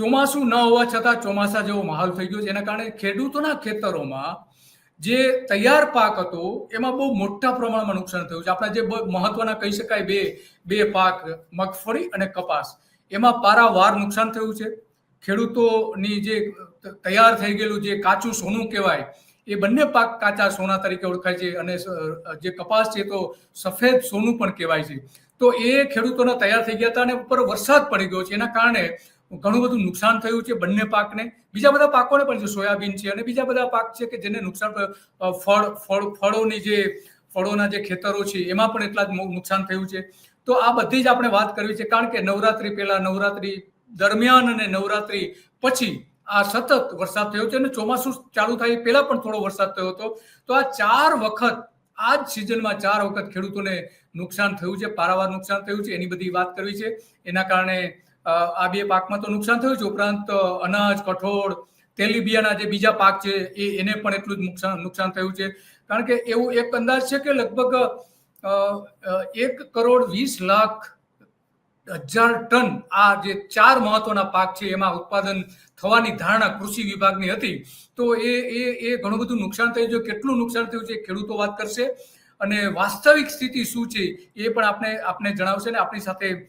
ચોમાસું ન હોવા છતાં ચોમાસા જેવો માહોલ થઈ ગયો છે. એના કારણે ખેડૂતોના ખેતરોમાં જે તૈયાર પાક હતો, એમાં બહુ મોટા પ્રમાણમાં નુકસાન થયું છે. આપણા જે મહત્વના કહી શકાય બે બે પાક, મગફળી અને કપાસ, એમાં પારાવાર નુકસાન થયું છે. ખેડૂતોની જે તૈયાર થઈ ગયેલું જે કાચું સોનું કહેવાય, એ બંને પાક કાચા સોના તરીકે ઓળખાય છે અને જે કપાસ છે તો સફેદ સોનું પણ કહેવાય છે. તો એ ખેડૂતોના તૈયાર થઈ ગયા હતા અને ઉપર વરસાદ પડી ગયો છે. એના કારણે ઘણું બધું નુકસાન થયું છે બંને પાકને. બીજા બધા પાકોને પણ જે સોયાબીન છે અને બીજા બધા પાક છે કે જેને નુકસાન ફળ ફળ, ફળોની જે, ફળોના જે ખેતરો છે એમાં પણ એટલા જ નુકસાન થયું છે. તો આ બધી જ આપણે વાત કરવી છે કારણ કે નવરાત્રી પહેલા, નવરાત્રી દરમિયાન અને નવરાત્રી પછી આ સતત વરસાદ થયો છે અને ચોમાસું ચાલુ થાય એ પહેલા પણ થોડો વરસાદ થયો હતો. તો આ ચાર વખત, આ જ સિઝનમાં ચાર વખત ખેડૂતોને નુકસાન થયું છે, પારાવાર નુકસાન થયું છે એની બધી વાત કરવી છે. એના કારણે આ બે પાકમાં તો નુકસાન થયું છે. ઉપરાંત અનાજ, કઠોળ, તેલીબિયાના જે બીજા પાક છે, એ, એને પણ એટલું જ નુકસાન નુકસાન થયું છે. કારણ કે એવું એક અંદાજ છે કે લગભગ એક કરોડ વીસ લાખ હજાર ટન આ જે ચાર મહત્વના પાક છે, એમાં ઉત્પાદન થવાની ધારણા કૃષિ વિભાગની હતી. તો એ એ એ ઘણું બધું નુકસાન થયું છે. કેટલું નુકસાન થયું છે ખેડૂતો વાત કરશે. અને વાસ્તવિક સ્થિતિ શું છે એ પણ આપણે આપણે જણાવશે ને આપણી સાથે